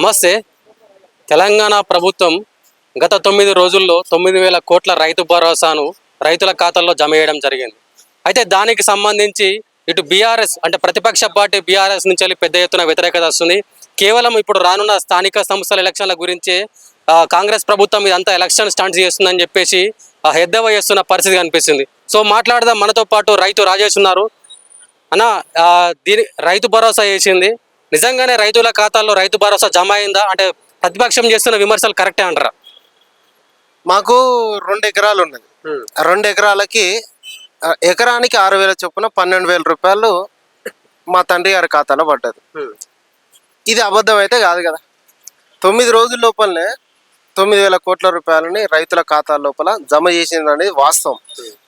నమస్తే. తెలంగాణ ప్రభుత్వం గత తొమ్మిది రోజుల్లో తొమ్మిది వేల కోట్ల రైతు భరోసాను రైతుల ఖాతాల్లో జమ చేయడం జరిగింది. అయితే దానికి సంబంధించి ఇటు బీఆర్ఎస్ అంటే ప్రతిపక్ష పార్టీ బీఆర్ఎస్ నుంచి వెళ్ళి పెద్ద ఎత్తున వ్యతిరేకత వస్తుంది. కేవలం ఇప్పుడు రానున్న స్థానిక సంస్థల ఎలక్షన్ల గురించి కాంగ్రెస్ ప్రభుత్వం ఇదంతా ఎలక్షన్ స్టాండ్ చేస్తుందని చెప్పేసి హెద్దవ చేస్తున్న పరిస్థితి కనిపిస్తుంది. సో మాట్లాడదాం. మనతో పాటు రైతు రాజేష్ ఉన్నారు. అన్న దీని రైతు భరోసా వేసింది నిజంగానే రైతుల ఖాతాల్లో రైతు భరోసా జమ అయిందా? అంటే ప్రతిపక్షం చేస్తున్న విమర్శలు కరెక్టే అంటారా? మాకు రెండు ఎకరాలు ఉన్నది. రెండు ఎకరాలకి ఎకరానికి ఆరు వేల చొప్పున పన్నెండు వేల రూపాయలు మా తండ్రి గారి ఖాతాలో పడ్డది. ఇది అబద్ధం అయితే కాదు కదా. తొమ్మిది రోజుల లోపలనే తొమ్మిది వేల కోట్ల రూపాయలని రైతుల ఖాతాల లోపల జమ చేసింది అనేది వాస్తవం.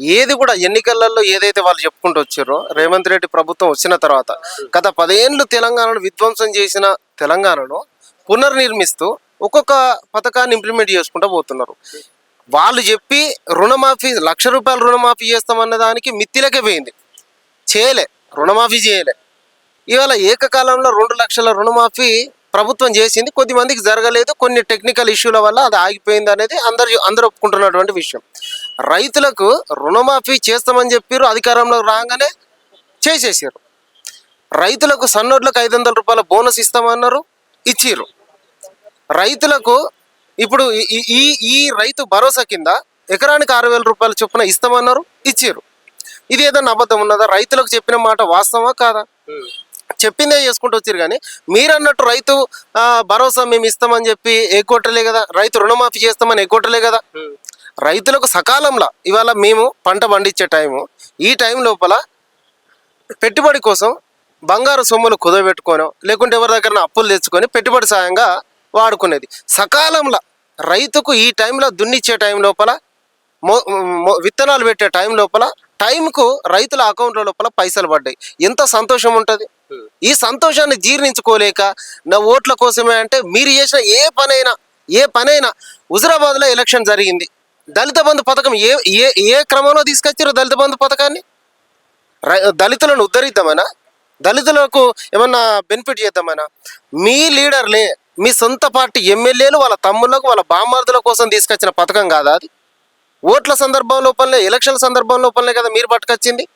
ఏది కూడా ఎన్నికలలో ఏదైతే వాళ్ళు చెప్పుకుంటూ వచ్చారో రేవంత్ రెడ్డి ప్రభుత్వం వచ్చిన తర్వాత గత పదేళ్ళు తెలంగాణను విధ్వంసం చేసిన తెలంగాణను పునర్నిర్మిస్తూ ఒక్కొక్క పథకాన్ని ఇంప్లిమెంట్ చేసుకుంటూ పోతున్నారు. వాళ్ళు చెప్పి రుణమాఫీ లక్ష రూపాయలు రుణమాఫీ చేస్తామన్న దానికి మిత్తిలకే పోయింది. చేయలే రుణమాఫీ చేయలే. ఇవాళ ఏకకాలంలో రెండు లక్షల రుణమాఫీ ప్రభుత్వం చేసింది కొద్ది మందికి జరగలేదు. కొన్ని టెక్నికల్ ఇష్యూల వల్ల అది ఆగిపోయింది అనేది అందరు అందరూ ఒప్పుకుంటున్నటువంటి విషయం. రైతులకు రుణమాఫీ చేస్తామని చెప్పారు అధికారంలో రాగానే చేసేసారు రైతులకు సన్నోడ్లకు ఐదు వందల రూపాయల బోనస్ ఇస్తామన్నారు ఇచ్చిర్రు. రైతులకు ఇప్పుడు ఈ- ఈ- ఈ ఈ రైతు భరోసా కింద ఎకరానికి ఆరు వేల రూపాయల చొప్పున ఇస్తామన్నారు ఇచ్చిర్రు. ఇది ఏదన్నా అబద్ధం ఉన్నదా? రైతులకు చెప్పిన మాట వాస్తవమా కాదా? చెప్పిందే చేసుకుంటూ వచ్చారు కానీ మీరు అన్నట్టు రైతు భరోసా మేము ఇస్తామని చెప్పి ఎగ్గొట్టలే కదా రైతు రుణమాఫీ చేస్తామని ఎగ్గొట్టలే కదా. రైతులకు సకాలంలో ఇవాళ మేము పంట పండించే టైము. ఈ టైం లోపల పెట్టుబడి కోసం బంగారు సొమ్ములు కుదబెట్టుకోనో లేకుంటే ఎవరి దగ్గర అప్పులు తెచ్చుకొని పెట్టుబడి సాయంగా వాడుకునేది. సకాలంలో రైతుకు ఈ టైంలో దున్నిచ్చే టైం లోపల విత్తనాలు పెట్టే టైం లోపల టైంకు రైతుల అకౌంట్ల లోపల పైసలు పడ్డాయి. ఎంత సంతోషం ఉంటుంది? ఈ సంతోషాన్ని జీర్ణించుకోలేక నా ఓట్ల కోసమే అంటే మీరు చేసిన ఏ పనైనా ఏ పనైనా హుజరాబాద్లో ఎలక్షన్ జరిగింది. దళిత బంధు పథకం ఏ ఏ ఏ క్రమంలో తీసుకొచ్చారు దళిత బంధు పథకాన్ని? రై- దళితులను ఉద్ధరిద్దామనా? దళితులకు ఏమన్నా బెనిఫిట్ చేద్దామనా? మీ లీడర్లే మీ సొంత పార్టీ ఎమ్మెల్యేలు వాళ్ళ తమ్ముళ్ళకు వాళ్ళ బామ్మార్దుల కోసం తీసుకొచ్చిన పథకం కాదా అది? ఓట్ల సందర్భం లోపలనే ఎలక్షన్ల సందర్భం లోపలనే కదా మీరు పట్టుకొచ్చింది.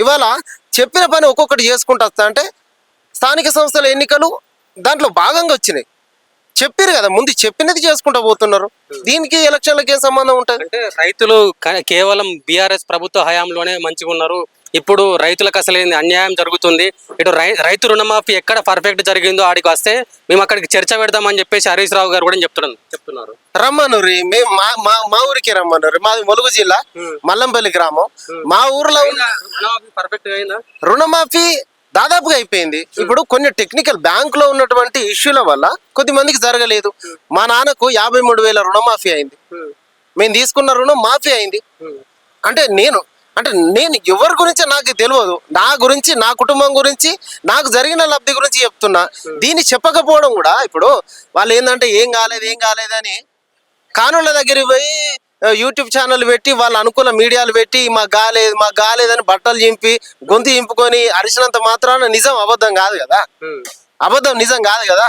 ఇవాళ చెప్పిన పని ఒక్కొక్కటి చేసుకుంటూ వస్తా. అంటే స్థానిక సంస్థల ఎన్నికలు దాంట్లో భాగంగా వచ్చినాయి. చెప్పారు కదా ముందు చెప్పినది చేసుకుంటూ పోతున్నారు. దీనికి ఎలక్షన్లకు ఏం సంబంధం ఉంటుంది? అంటే రైతులు కేవలం బీఆర్ఎస్ ప్రభుత్వ హయాంలోనే మంచిగా ఉన్నారు ఇప్పుడు రైతులకు అసలు ఏంది అన్యాయం జరుగుతుంది. ఇటు రై రైతు రుణమాఫీ ఎక్కడ పర్ఫెక్ట్ జరిగిందో ఆడికి వస్తే మేము అక్కడికి చర్చ పెడదామని చెప్పేసి హరీష్ రావు గారు కూడా చెప్తున్నాను చెప్తున్నారు. రమ్మనురి మేము మా మా మా ఊరికి రమ్మనురి మాది ములుగు జిల్లా మల్లంపల్లి గ్రామం. మా ఊర్లో ఉన్న పర్ఫెక్ట్ రుణమాఫీ దాదాపుగా అయిపోయింది. ఇప్పుడు కొన్ని టెక్నికల్ బ్యాంక్లో ఉన్నటువంటి ఇష్యూల వల్ల కొద్ది మందికి జరగలేదు. మా నాన్నకు యాభై మూడు వేల రుణమాఫీ అయింది. మేము తీసుకున్న రుణం మాఫీ అయింది. అంటే నేను అంటే నేను ఎవరి గురించి నాకు తెలియదు. నా గురించి నా కుటుంబం గురించి నాకు జరిగిన లబ్ధి గురించి చెప్తున్నా. దీన్ని చెప్పకపోవడం కూడా ఇప్పుడు వాళ్ళు ఏంటంటే ఏం కాలేదు ఏం కాలేదని కానుల దగ్గరికి పోయి యూట్యూబ్ ఛానల్ పెట్టి వాళ్ళ అనుకూల మీడియాలు పెట్టి మా గాలేదు మా గాలేదని బట్టలు చింపి గొంతు చింపుకొని అరిచినంత మాత్రాన నిజం అబద్ధం కాదు కదా. అబద్ధం నిజం కాదు కదా.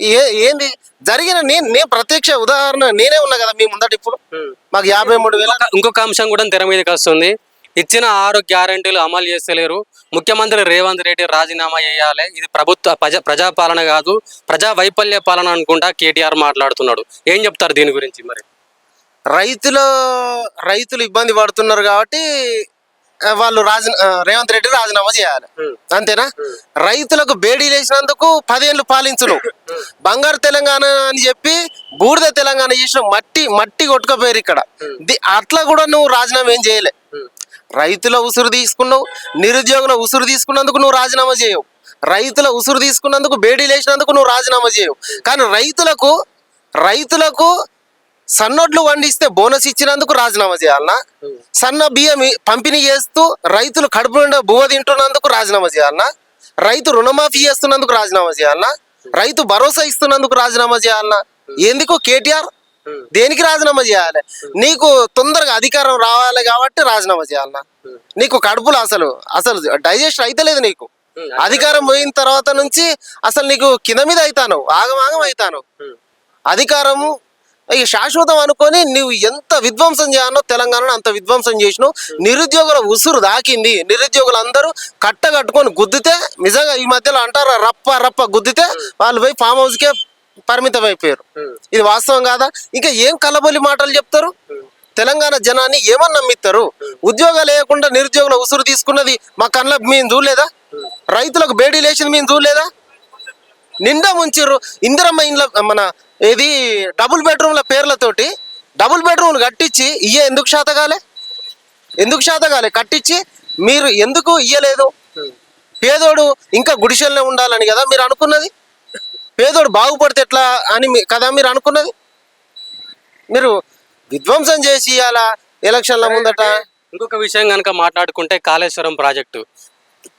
ఏ ఏంది? జరిగిన నేను నేను ప్రత్యక్ష ఉదాహరణ నేనే ఉన్నా కదా మీ ముందట ఇప్పుడు? మాకు యాభై మూడు వేల. ఇంకొక- అంశం కూడా తెర మీదకి వస్తుంది. ఇచ్చిన ఆరు గ్యారంటీలు అమలు చేస్తలేరు. ముఖ్యమంత్రి రేవంత్ రెడ్డి రాజీనామా చేయాలి. ఇది ప్రభుత్వ ప్రజా ప్రజాపాలన కాదు ప్రజా వైఫల్య పాలన అనుకుంటా కేటీఆర్ మాట్లాడుతున్నాడు. ఏం చెప్తారు దీని గురించి మరి? రైతుల రైతులు ఇబ్బంది పడుతున్నారు కాబట్టి వాళ్ళు రాజీ రేవంత్ రెడ్డి రాజీనామా చేయాలి. అంతేనా? రైతులకు బేడీ లేచినందుకు పదేళ్ళు పాలించును. బంగారు తెలంగాణ అని చెప్పి బూడిద తెలంగాణ చేసిన మట్టి మట్టి కొట్టుకపోయారు ఇక్కడ. అట్లా కూడా నువ్వు రాజీనామా ఏం చేయలే. రైతుల ఉసురు తీసుకున్నావు నిరుద్యోగుల ఉసురు తీసుకున్నందుకు నువ్వు రాజీనామా చేయవు. రైతుల ఉసురు తీసుకున్నందుకు బేడీ లేచినందుకు నువ్వు రాజీనామా చేయవు. కానీ రైతులకు రైతులకు సన్నోడ్లు వండిస్తే బోనస్ ఇచ్చినందుకు రాజీనామా చేయాలనా? సన్న బియ్యం పంపిణీ చేస్తూ రైతులు కడుపు నిండా బువ తింటున్నందుకు రాజీనామా చేయాలనా? రైతు రుణమాఫీ చేస్తున్నందుకు రాజీనామా చేయాలనా? రైతు భరోసా ఇస్తున్నందుకు రాజీనామా చేయాలనా? ఎందుకు కేటీఆర్? దేనికి రాజీనామా చేయాలి? నీకు తొందరగా అధికారం రావాలి కాబట్టి రాజీనామా చేయాలనా? నీకు కడుపులో అసలు అసలు డైజెస్ట్ అయితలేదు నీకు. అధికారం పోయిన తర్వాత నుంచి అసలు నీకు కింద మీద అవుతాను ఆగమాగం అవుతాను అధికారము ఇక శాశ్వతం అనుకొని నువ్వు ఎంత విధ్వంసం చేయాలో తెలంగాణను అంత విధ్వంసం చేసినావు. నిరుద్యోగుల ఉసురు దాకింది. నిరుద్యోగులు అందరూ కట్ట కట్టుకొని గుద్దితే నిజంగా ఈ మధ్యలో అంటారా రప్ప రప్ప గుద్దితే వాళ్ళు పోయి ఫామ్ హౌస్కే పరిమితం అయిపోయారు ఇది వాస్తవం కాదా? ఇంకా ఏం కలబొలి మాటలు చెప్తారు? తెలంగాణ జనాన్ని ఏమని నమ్మిస్తారు? ఉద్యోగాలు లేకుండా నిరుద్యోగుల ఉసురు తీసుకున్నది మా కళ్ళకు మేము. చూడలేదా రైతులకు బేడీ లేచింది మేము చూడలేదా నిండా ముంచిర్రు. ఇందిరమ్మ ఇండ్ల మన ఇది డబుల్ బెడ్రూమ్ల పేర్లతోటి డబుల్ బెడ్రూమ్లు కట్టించి ఇయ్య ఎందుకు శాతగాలే? ఎందుకు శాతగాలే? కట్టించి మీరు ఎందుకు ఇయ్యలేదు? పేదోడు ఇంకా గుడిసెల్లో ఉండాలని కదా మీరు అనుకున్నది? పేదోడు బాగుపడితే ఎట్లా అని మీ- కదా మీరు అనుకున్నది? మీరు విధ్వంసం చేసి ఇవ్వాలా ఎలక్షన్ల ముందట? ఇంకొక విషయం కనుక మాట్లాడుకుంటే కాళేశ్వరం ప్రాజెక్టు.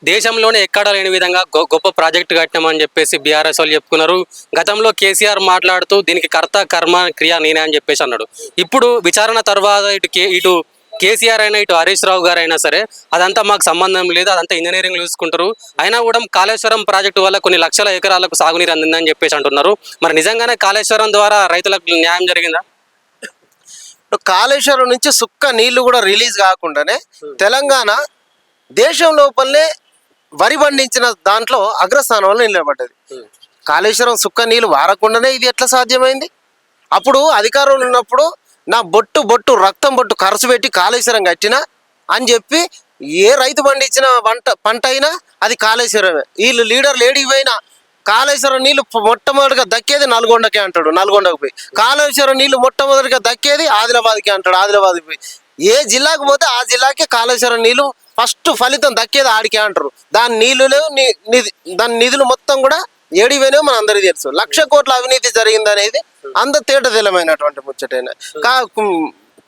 దేశంలోనే ఎక్కడా లేని విధంగా గొ- గొప్ప ప్రాజెక్టు కట్టినామని చెప్పేసి బీఆర్ఎస్ వాళ్ళు చెప్పుకున్నారు. గతంలో కేసీఆర్ మాట్లాడుతూ దీనికి కర్త కర్మ క్రియ నేనే అని చెప్పేసి అన్నాడు. ఇప్పుడు విచారణ తర్వాత ఇటు కే ఇటు కేసీఆర్ అయినా ఇటు హరీష్ రావు గారు అయినా సరే అదంతా మాకు సంబంధం లేదు అదంతా ఇంజనీరింగ్ చూసుకుంటారు. అయినా కూడా కాళేశ్వరం ప్రాజెక్టు వల్ల కొన్ని లక్షల ఎకరాలకు సాగునీరు అందిందని చెప్పేసి అంటున్నారు. మరి నిజంగానే కాళేశ్వరం ద్వారా రైతులకు న్యాయం జరిగిందా? ఇప్పుడు కాళేశ్వరం నుంచి సుక్క నీళ్ళు కూడా రిలీజ్ కాకుండానే తెలంగాణ దేశం లోపలనే వరి పండించిన దాంట్లో అగ్రస్థానంలో నిలబడ్డది. కాళేశ్వరం సుక్క నీళ్ళు వారకుండానే ఇది ఎట్లా సాధ్యమైంది? అప్పుడు అధికారంలో ఉన్నప్పుడు నా బొట్టు బొట్టు రక్తం బొట్టు ఖర్చు పెట్టి కాళేశ్వరం కట్టినా అని చెప్పి ఏ రైతు పండించిన పంట పంట అయినా అది కాళేశ్వరమే. వీళ్ళు లీడర్లు ఏడికి పోయినా కాళేశ్వరం నీళ్ళు మొట్టమొదటిగా దక్కేది నల్గొండకే అంటాడు నల్గొండకు పోయి. కాళేశ్వరం నీళ్ళు మొట్టమొదటిగా దక్కేది ఆదిలాబాద్కి అంటాడు ఆదిలాబాద్కి పోయి. ఏ జిల్లాకు పోతే ఆ జిల్లాకే కాళేశ్వరం నీళ్ళు ఫస్ట్ ఫలితం దక్కేది ఆడికే అంటారు. దాని నీళ్ళు నిధి దాని నిధులు మొత్తం కూడా ఏడిపోయినాయో మన అందరికీ తెలుసు. లక్ష కోట్ల అవినీతి జరిగింది అనేది అంత తేటతెల్లమైనటువంటి ముచ్చటైన? కా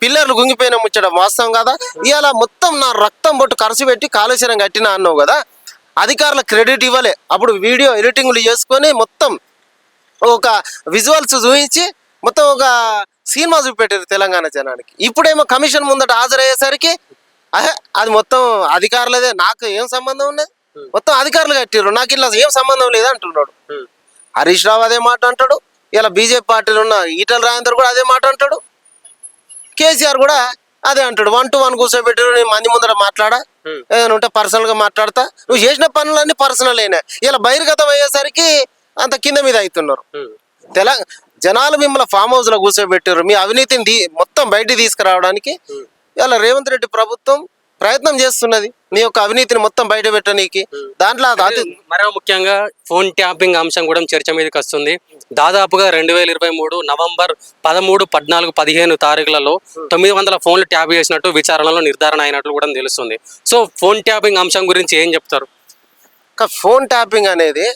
పిల్లర్లు గుంగిపోయిన ముచ్చట వాస్తవం కదా? ఇవాళ మొత్తం నా రక్తం బొట్టు ఖర్చు పెట్టి కాలుష్యం కట్టినా అన్నావు కదా? అధికారుల క్రెడిట్ ఇవ్వలే. అప్పుడు వీడియో ఎడిటింగ్లు చేసుకొని మొత్తం ఒక విజువల్స్ చూపించి మొత్తం ఒక సినిమా చూపెట్టారు తెలంగాణ జనానికి. ఇప్పుడేమో కమిషన్ ముందట హాజరయ్యేసరికి అది మొత్తం అధికారులదే. నాకు ఏం సంబంధం ఉన్నది? మొత్తం అధికారులు కట్టిర్రు. నాకు ఇలా ఏం సంబంధం లేదు అంటున్నాడు హరీష్ రావు అదే మాట అంటాడు. ఇలా బీజేపీ పార్టీలో ఉన్న ఈటల రాజేందర్ కూడా అదే మాట అంటాడు. కేసీఆర్ కూడా అదే అంటాడు. వన్ టు వన్ కూర్చోబెట్టారు నేను మంది ముందర మాట్లాడా? ఏదైనా ఉంటే పర్సనల్గా మాట్లాడతా. నువ్వు చేసిన పనులన్నీ పర్సనల్ అయినా ఇలా బహిర్గతం అయ్యేసరికి అంత కింద మీద అవుతున్నారు. తెలంగాణ జనాలు మిమ్మల్ని ఫామ్ హౌస్లో కూర్చోబెట్టారు మీ అవినీతిని మొత్తం బయటికి తీసుకురావడానికి ఇలా రేవంత్ రెడ్డి ప్రభుత్వం ప్రయత్నం చేస్తున్నది. మీ యొక్క అవినీతిని మొత్తం బయట పెట్టనీకి. దాంట్లో మరో ముఖ్యంగా ఫోన్ ట్యాపింగ్ అంశం కూడా చర్చ మీదకి వస్తుంది. దాదాపుగా రెండు వేల ఇరవై మూడు నవంబర్ పదమూడు పద్నాలుగు పదిహేను తారీఖులలో తొమ్మిది వందల ఫోన్లు ట్యాప్ చేసినట్టు విచారణలో నిర్ధారణ అయినట్లు కూడా తెలుస్తుంది. సో ఫోన్ ట్యాపింగ్ అంశం గురించి ఏం చెప్తారు? ఫోన్ ట్యాపింగ్ అనేది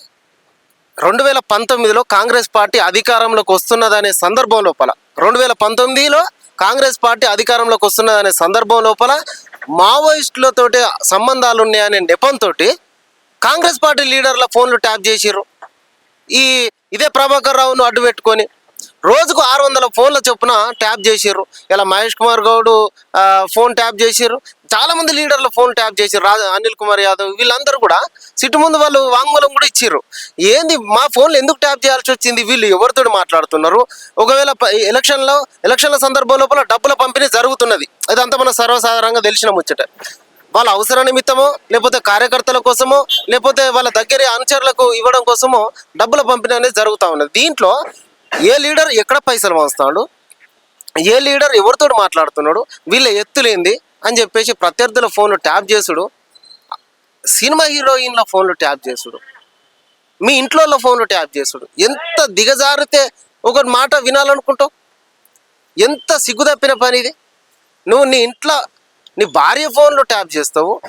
రెండు వేల పంతొమ్మిదిలో కాంగ్రెస్ పార్టీ అధికారంలోకి వస్తున్నదనే సందర్భం లోపల. రెండు వేల పంతొమ్మిదిలో కాంగ్రెస్ పార్టీ అధికారంలోకి వస్తున్నదనే సందర్భం లోపల మావోయిస్టులతోటి సంబంధాలు ఉన్నాయనే నెపంతో కాంగ్రెస్ పార్టీ లీడర్ల ఫోన్లు ట్యాప్ చేసిర్రు. ఈ ఇదే ప్రభాకర్ రావును అడ్డు పెట్టుకొని రోజుకు ఆరు వందల ఫోన్ల చొప్పున ట్యాప్ చేసిర్రు. ఇలా మహేష్ కుమార్ గౌడ్ ఫోన్ ట్యాప్ చేసిర్రు. చాలా మంది లీడర్ల ఫోన్ ట్యాప్ చేసిర్రు. రాజ అనిల్ కుమార్ యాదవ్ వీళ్ళందరూ కూడా సిట్టు ముందు వాళ్ళు వాంగ్మూలం కూడా ఇచ్చిర్రు. ఏంది మా ఫోన్లు ఎందుకు ట్యాప్ చేయాల్సి వచ్చింది? వీళ్ళు ఎవరితో మాట్లాడుతున్నారు? ఒకవేళ ఎలక్షన్లో ఎలక్షన్ల సందర్భం లోపల డబ్బుల పంపిణీ జరుగుతున్నది. అదంతా మన సర్వసాధారణంగా తెలిసిన ముచ్చట. వాళ్ళ అవసర నిమిత్తమో లేకపోతే కార్యకర్తల కోసమో లేకపోతే వాళ్ళ దగ్గర అనుచరులకు ఇవ్వడం కోసమో డబ్బుల పంపిణీ అనేది జరుగుతూ ఉన్నది. దీంట్లో ఏ లీడర్ ఎక్కడ పైసలు మోస్తాడు? ఏ లీడర్ ఎవరితో మాట్లాడుతున్నాడు? వీళ్ళ ఎత్తులేంది అని చెప్పేసి ప్రత్యర్థుల ఫోన్లు ట్యాప్ చేసుడు. సినిమా హీరోయిన్ల ఫోన్లు ట్యాప్ చేసుడు. మీ ఇంట్లో ఫోన్లు ట్యాప్ చేసుడు. ఎంత దిగజారితే ఒక మాట వినాలనుకుంటావు? ఎంత సిగ్గు తప్పిన పని ఇది? నువ్వు నీ ఇంట్లో నీ భార్య ఫోన్లు ట్యాప్ చేస్తావు.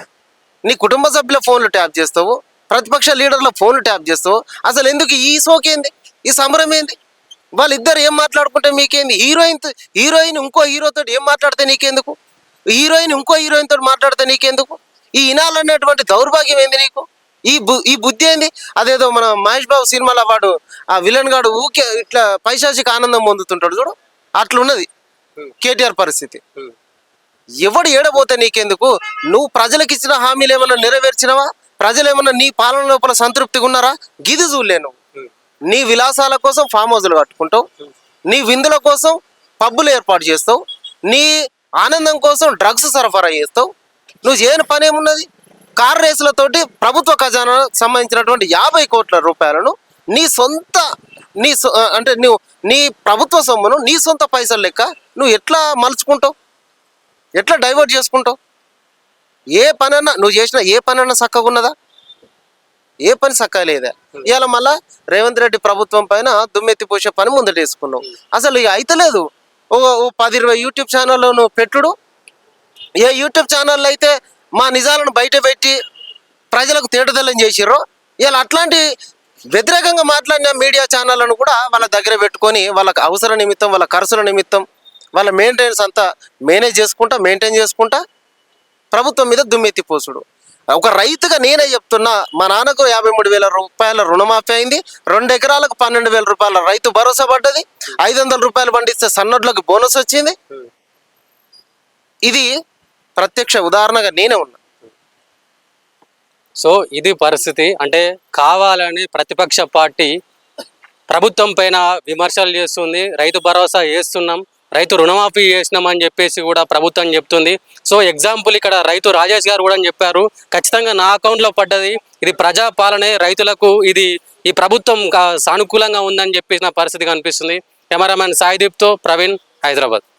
నీ కుటుంబ సభ్యుల ఫోన్లు ట్యాప్ చేస్తావు. ప్రతిపక్ష లీడర్ల ఫోన్లు ట్యాప్ చేస్తావు. అసలు ఎందుకు ఈ సోకేంది? ఈ సమరం ఏంది? వాళ్ళిద్దరు ఏం మాట్లాడుకుంటే మీకేంది హీరోయిన్ హీరోయిన్ ఇంకో హీరోతో ఏం మాట్లాడితే నీకెందుకు? హీరోయిన్ ఇంకో హీరోయిన్ తోటి మాట్లాడితే నీకెందుకు? ఈ ఇనాలన్నటువంటి దౌర్భాగ్యం ఏంది నీకు? ఈ బు ఈ బుద్ధి ఏంది? అదేదో మన మహేష్ బాబు సినిమాలో వాడు ఆ విలన్ గాడు ఊకే ఇట్లా పైశాచిక ఆనందం పొందుతుంటాడు చూడు. అట్లున్నది. కేటీఆర్ పరిస్థితి. ఎవడు ఏడబోతే నీకెందుకు? నువ్వు ప్రజలకు ఇచ్చిన హామీలు ఏమైనా నెరవేర్చినవా? ప్రజలు ఏమన్నా నీ పాలన లోపల సంతృప్తిగా ఉన్నారా గిది చూడలేను నీ విలాసాల కోసం ఫామ్ హౌస్లు కట్టుకుంటావు నీ విందుల కోసం పబ్బులు ఏర్పాటు చేస్తావు నీ ఆనందం కోసం డ్రగ్స్ సరఫరా చేస్తావు. నువ్వు చేయని పని ఏమున్నది? కార్ రేసులతోటి ప్రభుత్వ ఖజానా సంబంధించినటువంటి యాభై కోట్ల రూపాయలను నీ సొంత నీ సొ- అంటే నువ్వు నీ ప్రభుత్వ సొమ్మును నీ సొంత పైసలు లెక్క నువ్వు ఎట్లా మలుచుకుంటావు? ఎట్లా డైవర్ట్ చేసుకుంటావు? ఏ పనన్నా నువ్వు చేసిన ఏ పనన్నా చక్కగా ఉన్నదా ఏ పని సక్కా లేదా. ఇవాళ మళ్ళా రేవంత్ రెడ్డి ప్రభుత్వం పైన దుమ్మెత్తి పోసే పని ముందట అసలు ఇక అయితలేదు ఓ ఓ పది ఇరవై యూట్యూబ్ ఛానల్లో నువ్వు పెట్టుడు. ఏ యూట్యూబ్ ఛానల్ అయితే మా నిజాలను బయట పెట్టి ప్రజలకు తేటదల్లం చేసిర్రు ఇలా అట్లాంటి వ్యతిరేకంగా మాట్లాడిన మీడియా ఛానళ్ళను కూడా వాళ్ళ దగ్గర పెట్టుకొని వాళ్ళకి అవసర నిమిత్తం వాళ్ళ ఖర్చుల నిమిత్తం వాళ్ళ మెయింటెనెన్స్ అంతా మేనేజ్ చేసుకుంటా మెయింటైన్ చేసుకుంటా ప్రభుత్వం మీద దుమ్మెత్తి పోసుడు. ఒక రైతుగా నేనే చెప్తున్నా మా నాన్నకు యాభై మూడు వేల రూపాయల రుణమాఫీ అయింది రెండు ఎకరాలకు పన్నెండు వేల రూపాయల రైతు భరోసా పడ్డది ఐదు వందల రూపాయలు పండిస్తే సన్నడ్లకు బోనస్ వచ్చింది. ఇది ప్రత్యక్ష ఉదాహరణగా నేనే ఉన్నా. సో ఇది పరిస్థితి. అంటే కావాలని ప్రతిపక్ష పార్టీ ప్రభుత్వం పైన విమర్శలు చేస్తుంది రైతు భరోసా చేస్తున్నాం రైతు రుణమాఫీ చేసినాం అని చెప్పేసి కూడా ప్రభుత్వం చెప్తుంది. సో ఎగ్జాంపుల్ ఇక్కడ రైతు రాజేష్ గారు కూడా చెప్పారు. ఖచ్చితంగా నా అకౌంట్లో పడ్డది. ఇది ప్రజా పాలనే రైతులకు ఇది ఈ ప్రభుత్వం కా- సానుకూలంగా ఉందని చెప్పేసిన పరిస్థితి కనిపిస్తుంది. కెమెరామ్యాన్ సాయిదీప్తో ప్రవీణ్ హైదరాబాద్.